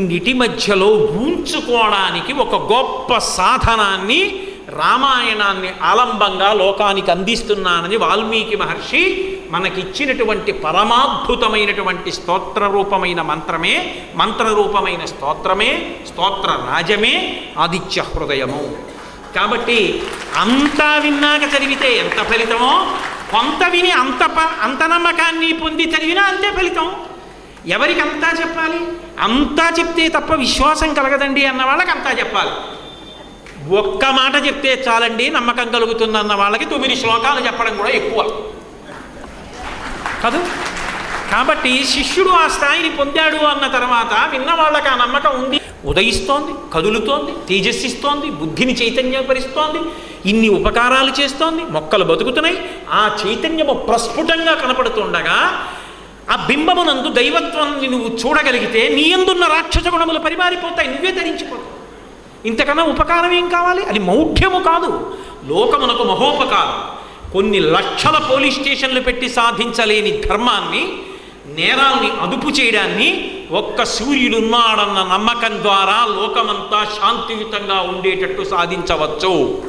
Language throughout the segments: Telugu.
రెండిటి మధ్యలో ఊంచుకోవడానికి ఒక గొప్ప సాధనాన్ని రామాయణాన్ని ఆలంబంగా లోకానికి అందిస్తున్నానని వాల్మీకి మహర్షి మనకిచ్చినటువంటి పరమాద్భుతమైనటువంటి స్తోత్ర రూపమైన మంత్రమే మంత్రరూపమైన స్తోత్రమే స్తోత్ర రాజమే ఆదిత్య హృదయము. కాబట్టి అంతా విన్నాక చదివితే ఎంత ఫలితమో కొంత విని అంత అంత నమ్మకాన్ని పొంది చదివినా అంతే ఫలితం. ఎవరికి అంతా చెప్పాలి? అంతా చెప్తే తప్ప విశ్వాసం కలగదండి అన్న వాళ్ళకి అంతా చెప్పాలి. ఒక్క మాట చెప్తే చాలండి నమ్మకం కలుగుతుందన్న వాళ్ళకి తొమ్మిది శ్లోకాలు చెప్పడం కూడా ఎక్కువ. కాదు? కాబట్టి శిష్యుడు ఆ స్థాయిని పొందాడు అన్న తర్వాత విన్నవాళ్ళకి ఆ నమ్మకం ఉంది. ఉదయిస్తోంది కదులుతోంది తేజస్సిస్తోంది బుద్ధిని చైతన్యపరుస్తోంది ఇన్ని ఉపకారాలు చేస్తోంది మొక్కలు బతుకుతున్నాయి ఆ చైతన్యము ప్రస్ఫుటంగా కనపడుతుండగా ఆ బింబమునందు దైవత్వాన్ని నువ్వు చూడగలిగితే నీ ఎందున్న రాక్షస గుణములు పరిమారిపోతాయి నువ్వే ధరించుకో ఇంతకన్నా ఉపకారం ఏం కావాలి? అది మౌఢ్యము కాదు. లోకమునకు మహోపకారం. కొన్ని లక్షల పోలీస్ స్టేషన్లు పెట్టి సాధించలేని ధర్మాన్ని నేరాల్ని అదుపు చేయడాన్ని ఒక్క సూర్యుడున్నాడన్న నమ్మకం ద్వారా లోకమంతా శాంతియుతంగా ఉండేటట్టు సాధించవచ్చు.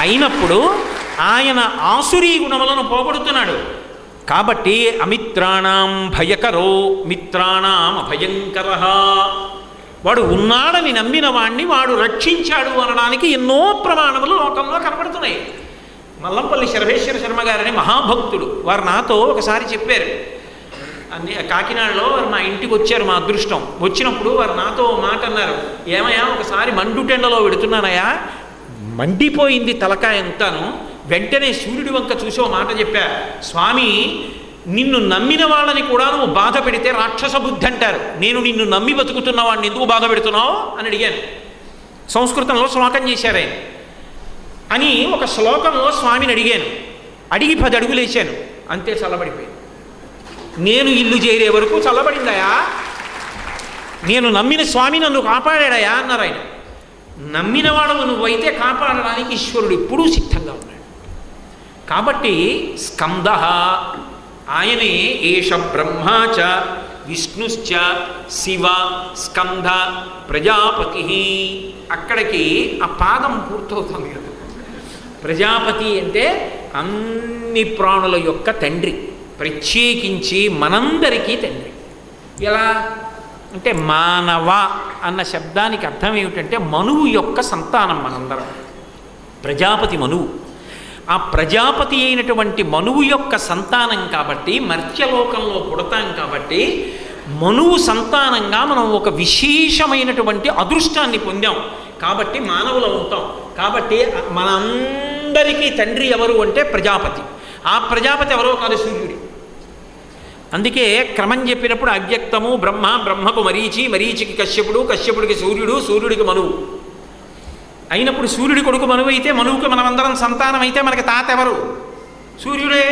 అయినప్పుడు ఆయన ఆసురీ గుణములను పోగొడుతున్నాడు. కాబట్టి అమిత్రాణం భయకరో మిత్రాణం అభయంకర. వాడు ఉన్నాడని నమ్మిన వాణ్ణి వాడు రక్షించాడు అనడానికి ఎన్నో ప్రమాణములు లోకంలో కనపడుతున్నాయి మల్లంపల్లి శర్వేశ్వర శర్మ గారని మహాభక్తుడు వారు నాతో ఒకసారి చెప్పారు. అన్ని కాకినాడలో వారు మా ఇంటికి వచ్చారు మా అదృష్టం. వచ్చినప్పుడు వారు నాతో మాట అన్నారు. ఏమయ్యా ఒకసారి మండుటెండలో పెడుతున్నానయ్యా. మండిపోయింది తలకాయ అంతాను. వెంటనే సూర్యుడి వంక చూసి ఓ మాట చెప్పా స్వామి నిన్ను నమ్మిన వాళ్ళని కూడా నువ్వు బాధ పెడితే రాక్షస బుద్ధి అంటారు. నేను నిన్ను నమ్మి బతుకుతున్న వాడిని ఎందుకు బాధ పెడుతున్నావు? అని అడిగాను. సంస్కృతంలో శ్లోకం చేశారు ఆయన. అని ఒక శ్లోకంలో స్వామిని అడిగాను. అడిగి పది అడుగులేశాను అంతే చల్లబడిపోయింది. నేను ఇల్లు చేరే వరకు చల్లబడిందయా? నేను నమ్మిన స్వామి నన్ను కాపాడాడయా? అన్నారు ఆయన. నమ్మినవాడు నువ్వైతే కాపాడడానికి ఈశ్వరుడు ఎప్పుడూ సిద్ధంగా ఉన్నాడు. కాబట్టి స్కంద. ఆయనే ఏష బ్రహ్మాచ విష్ణుశ్చ శివ స్కంద ప్రజాపతి. అక్కడికి ఆ పాదం పూర్తవుతుంది కదా. ప్రజాపతి అంటే అన్ని ప్రాణుల యొక్క తండ్రి ప్రత్యేకించి మనందరికీ తండ్రి. ఎలా? అంటే మానవ అన్న శబ్దానికి అర్థం ఏమిటంటే మనువు యొక్క సంతానం మనందరం. ప్రజాపతి మనువు. ఆ ప్రజాపతి అయినటువంటి మనువు యొక్క సంతానం కాబట్టి మర్త్యలోకంలో పుడతాం కాబట్టి మనువు సంతానంగా మనం ఒక విశేషమైనటువంటి అదృష్టాన్ని పొందాం. కాబట్టి మానవులు ఉంటాం కాబట్టి మనందరికీ తండ్రి ఎవరు అంటే ప్రజాపతి. ఆ ప్రజాపతి ఎవరో కాదు సూర్యుడు. అందుకే క్రమం చెప్పినప్పుడు అవ్యక్తము బ్రహ్మ బ్రహ్మకు మరీచి మరీచికి కశ్యపుడు కశ్యపుడికి సూర్యుడు సూర్యుడికి మనువు. అయినప్పుడు సూర్యుడి కొడుకు మనువు అయితే మనువుకి మనమందరం సంతానం అయితే మనకి తాత ఎవరు? సూర్యుడే.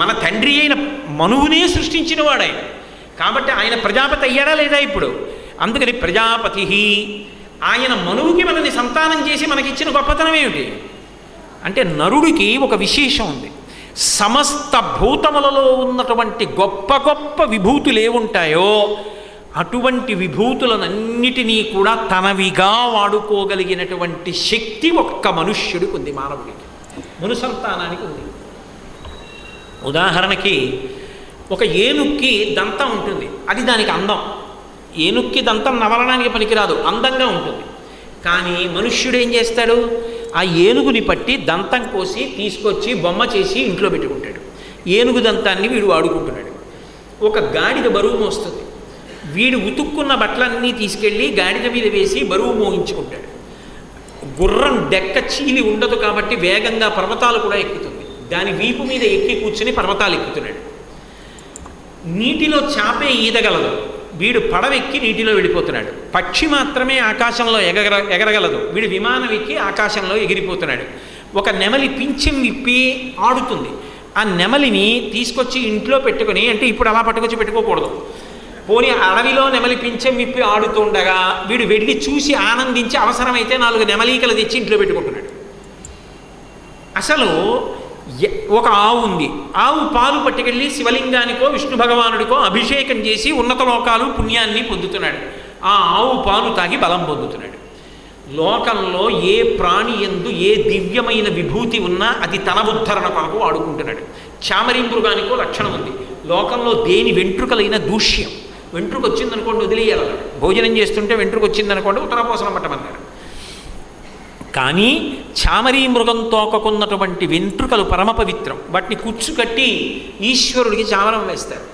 మన తండ్రి అయిన మనువునే సృష్టించిన వాడాయన కాబట్టి ఆయన ప్రజాపతి అయ్యాడా లేదా ఇప్పుడు? అందుకని ప్రజాపతి ఆయన మనువుకి మనల్ని సంతానం చేసి మనకిచ్చిన గొప్పతనం ఏమిటి? అంటే నరుడికి ఒక విశేషం ఉంది. సమస్త భూతములలో ఉన్నటువంటి గొప్ప గొప్ప విభూతులు ఏముంటాయో అటువంటి విభూతులనన్నిటినీ కూడా తనవిగా వాడుకోగలిగినటువంటి శక్తి ఒక్క మనుష్యుడికి ఉంది మానవుడికి. మనుసంతానానికి ఉంది. ఉదాహరణకి ఒక ఏనుక్కి దంతం ఉంటుంది. అది దానికి అందం. ఏనుక్కి దంతం నవలడానికి పనికిరాదు అందంగా ఉంటుంది. కానీ మనుష్యుడు ఏం చేస్తాడు? ఆ ఏనుగుని పట్టి దంతం కోసి తీసుకొచ్చి బొమ్మ చేసి ఇంట్లో పెట్టుకుంటాడు. ఏనుగు దంతాన్ని వీడు వాడుకుంటున్నాడు. ఒక గాడిద బరువు మోస్తుంది. వీడు ఉతుక్కున్న బట్టలన్నీ తీసుకెళ్ళి గాడిద మీద వేసి బరువు మోహించుకుంటాడు గుర్రం డెక్క చీలి ఉండదు కాబట్టి వేగంగా పర్వతాలు కూడా ఎక్కుతుంది. దాని వీపు మీద ఎక్కి కూర్చుని పర్వతాలు ఎక్కుతున్నాడు. నీటిలో చాపే ఈదగలదు. వీడు పడవెక్కి నీటిలో వెళ్ళిపోతున్నాడు. పక్షి మాత్రమే ఆకాశంలో ఎగర ఎగరగలదు. వీడు విమానం ఎక్కి ఆకాశంలో ఎగిరిపోతున్నాడు. ఒక నెమలి పింఛం విప్పి ఆడుతుంది. ఆ నెమలిని తీసుకొచ్చి ఇంట్లో పెట్టుకొని అంటే ఇప్పుడు అలా పట్టుకొచ్చి పెట్టుకోకూడదు. పోనీ అడవిలో నెమలి మిప్పి విప్పి ఆడుతుండగా వీడు వెళ్ళి చూసి ఆనందించి అవసరమైతే నాలుగు నెమలీకలు తెచ్చి ఇంట్లో పెట్టుకుంటున్నాడు. అసలు ఒక ఆవు ఉంది. ఆవు పాలు పట్టుకెళ్ళి శివలింగానికో విష్ణు భగవానుడికో అభిషేకం చేసి ఉన్నత లోకాలు పుణ్యాన్ని పొందుతున్నాడు. ఆ ఆవు పాలు తాగి బలం పొందుతున్నాడు. లోకంలో ఏ ప్రాణి ఎందు ఏ దివ్యమైన విభూతి ఉన్నా అది తన ఉద్ధరణ కొరకు వాడుకుంటున్నాడు. చామరీ మృగానికో లక్షణం ఉంది. లోకంలో దేని వెంట్రుకలైన దూష్యం. వెంట్రుక వచ్చిందనుకోండి వదిలేయాలన్నాడు భోజనం చేస్తుంటే వెంట్రుక వచ్చిందనుకోండి ఉత్తరాపోసనం పట్టమన్నారు కానీ చామరీ మృగం తోకకున్నటువంటి వెంట్రుకలు పరమ పవిత్రం. వాటిని కుచ్చు కట్టి ఈశ్వరుడికి చామరం వేస్తారు.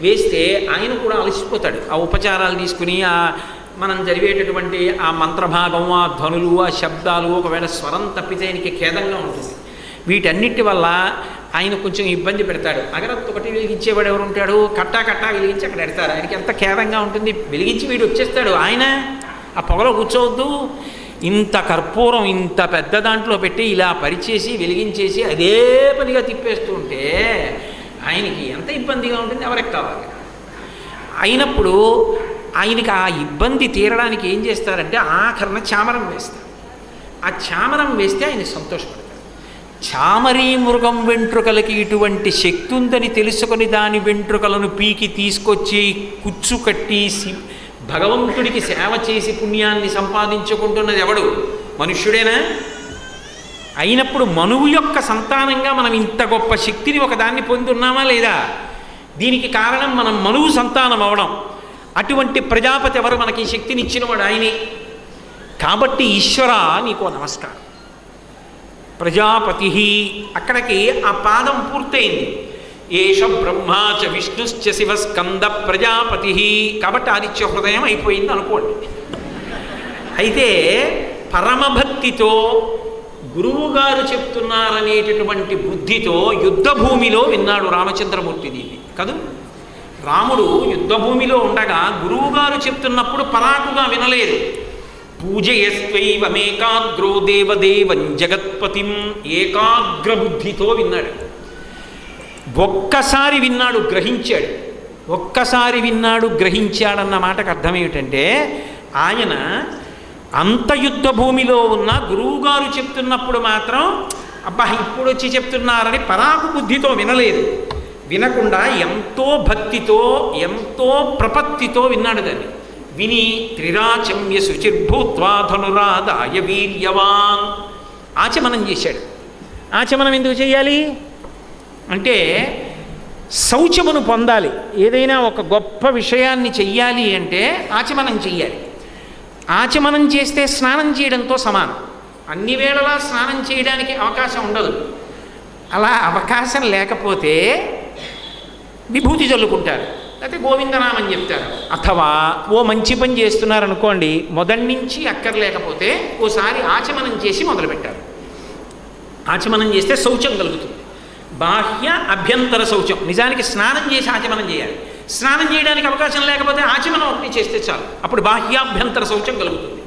వేస్తే ఆయన కూడా అలసిపోతాడు. ఆ ఉపచారాలు తీసుకుని ఆ మనం జరిగేటటువంటి ఆ మంత్రభాగం ఆ ధ్వనులు ఆ శబ్దాలు ఒకవేళ స్వరం తప్పితే ఆయనకి ఖేదంగా ఉంటుంది. వీటన్నిటి వల్ల ఆయన కొంచెం ఇబ్బంది పెడతాడు. అగరత్తు ఒకటి వెలిగించేవాడు ఎవరు ఉంటాడు? కట్టా కట్టా వెలిగించి అక్కడ పెడతారు. ఆయనకి ఎంత ఖేదంగా ఉంటుంది. వెలిగించి వీడు వచ్చేస్తాడు. ఆయన ఆ పొగలో కూర్చోవద్దు. ఇంత కర్పూరం ఇంత పెద్ద దాంట్లో పెట్టి ఇలా పరిచేసి వెలిగించేసి అదే పనిగా తిప్పేస్తూ ఉంటే ఆయనకి ఎంత ఇబ్బందిగా ఉంటుంది? ఎవరికి కావాలి? అయినప్పుడు ఆయనకి ఆ ఇబ్బంది తీరడానికి ఏం చేస్తారంటే ఆఖరణ చామరం వేస్తారు. ఆ చామరం వేస్తే ఆయన సంతోషపడతారు చామరీ మృగం వెంట్రుకలకి ఇటువంటి శక్తి ఉందని తెలుసుకొని దాని వెంట్రుకలను పీకి తీసుకొచ్చి కుచ్చు కట్టి సి- భగవంతుడికి సేవ చేసి పుణ్యాన్ని సంపాదించుకుంటున్నది ఎవడు? మనుష్యుడేనా? అయినప్పుడు మనువు యొక్క సంతానంగా మనం ఇంత గొప్ప శక్తిని ఒకదాన్ని పొందున్నామా లేదా? దీనికి కారణం మనం మనువు సంతానం అవడం. అటువంటి ప్రజాపతి ఎవరు? మనకి ఈ శక్తిని ఇచ్చినవాడు ఆయనే. కాబట్టి ఈశ్వర నీకో నమస్కారం. ప్రజాపతి. అక్కడికి ఆ పాదం పూర్తయింది. ఏష బ్రహ్మా చ విష్ణుశ్చ శివ స్కంద ప్రజాపతి. కాబట్టి ఆదిత్య హృదయం అయిపోయింది అనుకోండి. అయితే పరమభక్తితో గురువుగారు చెప్తున్నారనేటటువంటి బుద్ధితో యుద్ధభూమిలో విన్నాడు రామచంద్రమూర్తి దీన్ని. కదూ? రాముడు యుద్ధభూమిలో ఉండగా గురువుగారు చెప్తున్నప్పుడు పరాకుగా వినలేదు. పూజయస్వైవమేకాగ్రో దేవదేవం జగత్పతిం ఏకాగ్రబుద్ధితో విన్నాడు. ఒక్కసారి విన్నాడు గ్రహించాడు. ఒక్కసారి విన్నాడు గ్రహించాడన్న మాటకు అర్థం ఏమిటంటే ఆయన అంత యుద్ధ భూమిలో ఉన్న గురువుగారు చెప్తున్నప్పుడు మాత్రం అబ్బా ఇప్పుడు వచ్చి చెప్తున్నారని పరాకు బుద్ధితో వినలేదు. వినకుండా ఎంతో భక్తితో ఎంతో ప్రపత్తితో విన్నాడు దాన్ని. విని త్రిరాచమ్య శుచిర్భూత్వా ధనురాదాయ వీర్యవాన్. ఆచమనం చేశాడు. ఆచమనం ఎందుకు చేయాలి? అంటే శౌచమును పొందాలి. ఏదైనా ఒక గొప్ప విషయాన్ని చెయ్యాలి అంటే ఆచమనం చెయ్యాలి. ఆచమనం చేస్తే స్నానం చేయడంతో సమానం. అన్ని వేళలా స్నానం చేయడానికి అవకాశం ఉండదు. అలా అవకాశం లేకపోతే విభూతి చల్లుకుంటారు లేకపోతే గోవిందనామం చెప్తారు. అథవా ఓ మంచి పని చేస్తున్నారనుకోండి మొదటి నుంచి అక్కర్లేకపోతే ఓసారి ఆచమనం చేసి మొదలుపెట్టారు. ఆచమనం చేస్తే శౌచం కలుగుతుంది. బాహ్య అభ్యంతర శౌచం. నిజానికి స్నానం చేసి ఆచమనం చేయాలి. స్నానం చేయడానికి అవకాశం లేకపోతే ఆచమనం ఒకటి చేస్తే చాలు. అప్పుడు బాహ్యాభ్యంతర శౌచం కలుగుతుంది.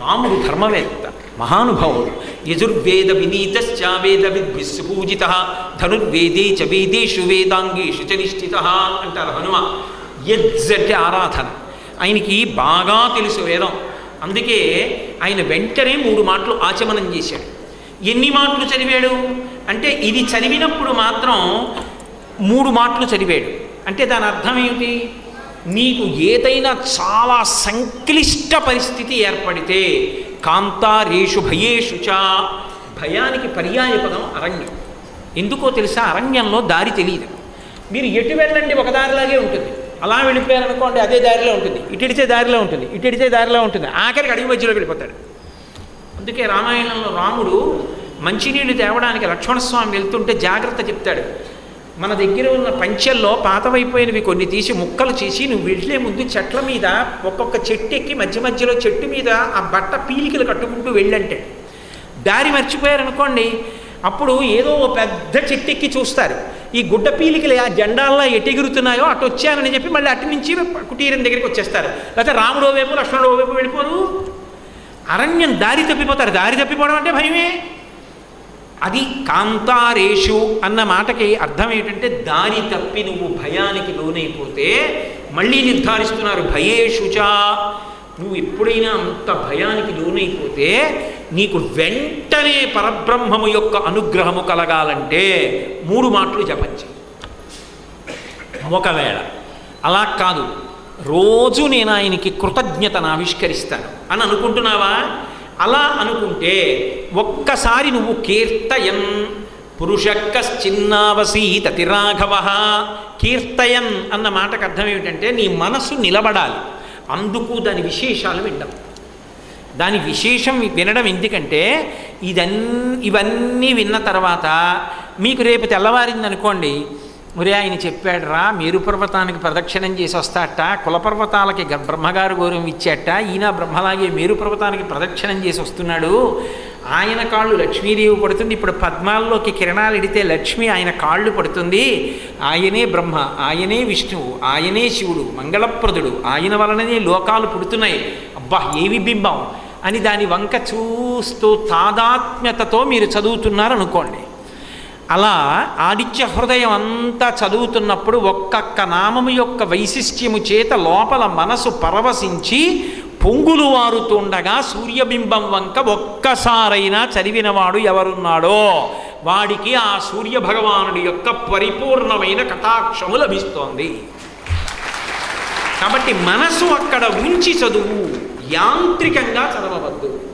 రాముడు ధర్మవేత్త. మహానుభావుడు. యజుర్వేద వినీతశ్చావేద విద్విస్పూజిత ధనుర్వేదే చ వేదేషు వేదాంగేషు చ నిష్ఠిత అంటారు హనుమ. యజ్జ ఆరాధన. ఆయనకి బాగా తెలుసు వేదం. అందుకే ఆయన వెంటనే మూడు మాటలు ఆచమనం చేశాడు. ఎన్ని మాటలు చదివాడు? అంటే ఇది చదివినప్పుడు మాత్రం మూడు మాటలు చదివాడు. అంటే దాని అర్థం ఏమిటి? నీకు ఏదైనా చాలా సంక్లిష్ట పరిస్థితి ఏర్పడితే కాంతారేషు భయేషు చ. భయానికి పర్యాయ పదం అరణ్యం. ఎందుకో తెలుసా? అరణ్యంలో దారి తెలియదు. మీరు ఎటు వెళ్ళండి ఒక దారిలాగే ఉంటుంది. అలా వెళ్ళిపోయారనుకోండి అదే దారిలో ఉంటుంది. ఇటుడితే దారిలో ఉంటుంది. ఇటుడితే దారిలో ఉంటుంది. ఆఖరికి అడిగి మధ్యలో వెళ్ళిపోతాడు. అందుకే రామాయణంలో రాముడు మంచినీళ్ళు తేవడానికి లక్ష్మణస్వామి వెళ్తుంటే జాగ్రత్త చెప్తాడు. మన దగ్గర ఉన్న పంచెల్లో పాతవైపోయినవి కొన్ని తీసి ముక్కలు చేసి నువ్వు వెళ్ళే ముందు చెట్ల మీద ఒక్కొక్క చెట్టు ఎక్కి మధ్య మధ్యలో చెట్టు మీద ఆ బట్ట పీలికలు కట్టుకుంటూ వెళ్ళంటే. దారి మర్చిపోయారనుకోండి అప్పుడు ఏదో ఓ పెద్ద చెట్టు ఎక్కి చూస్తారు. ఈ గుడ్డ పీలికలు ఆ జెండాల్లో ఎటెగురుతున్నాయో అటు వచ్చానని చెప్పి మళ్ళీ అటు నుంచి కుటీరం దగ్గరికి వచ్చేస్తారు. లేకపోతే రాముడు వైపు లక్ష్మణుడో వైపు వెళ్ళిపోరు అరణ్యం దారి తప్పిపోతారు. దారి తప్పిపోవడం అంటే భయమే. అది కాంతారేషు అన్న మాటకి అర్థం ఏంటంటే దారి తప్పి నువ్వు భయానికి లోనైపోతే మళ్ళీ నిర్ధారిస్తున్నారు భయేషుచా నువ్వు ఎప్పుడైనా అంత భయానికి లోనైపోతే నీకు వెంటనే పరబ్రహ్మము యొక్క అనుగ్రహము కలగాలంటే మూడు మాటలు జపించి ఒకవేళ అలా కాదు. రోజు నేను ఆయనకి కృతజ్ఞతను ఆవిష్కరిస్తాను. అని అనుకుంటున్నావా? అలా అనుకుంటే ఒక్కసారి నువ్వు కీర్తయన్ పురుషక్కశ్చిన్నావసీతతి రాఘవ కీర్తయన్ అన్న మాటకు అర్థం ఏమిటంటే నీ మనసు నిలబడాలి. అందుకు దాని విశేషాలు వినడం దాని విశేషం వినడం ఎందుకంటే ఇదన్ ఇవన్నీ విన్న తర్వాత మీకు రేపు తెల్లవారింది మరి ఆయన చెప్పాడు రా మేరు పర్వతానికి ప్రదక్షిణం చేసి వస్తాట కులపర్వతాలకి గ- బ్రహ్మగారు గౌరవం ఇచ్చాట ఈయన బ్రహ్మలాగే మేరుపర్వతానికి ప్రదక్షిణం చేసి వస్తున్నాడు. ఆయన కాళ్ళు లక్ష్మీదేవి పడుతుంది. ఇప్పుడు పద్మాల్లోకి కిరణాలు ఎడితే లక్ష్మి ఆయన కాళ్ళు పడుతుంది. ఆయనే బ్రహ్మ ఆయనే విష్ణువు ఆయనే శివుడు మంగళప్రదుడు ఆయన వలననే లోకాలు పుడుతున్నాయి. అబ్బా ఏవి బింబం అని దాని వంక చూస్తూ తాదాత్మ్యతతో మీరు చదువుతున్నారనుకోండి. అలా ఆదిత్య హృదయం అంతా చదువుతున్నప్పుడు ఒక్కొక్క నామము యొక్క వైశిష్ట్యము చేత లోపల మనసు పరవశించి పొంగులు వారుతుండగా సూర్యబింబం వంక ఒక్కసారైనా చదివినవాడు ఎవరున్నాడో వాడికి ఆ సూర్య భగవానుడి యొక్క పరిపూర్ణమైన కటాక్షము లభిస్తోంది. కాబట్టి మనసు అక్కడ ఉంచి చదువు యాంత్రికంగా చదవవద్దు.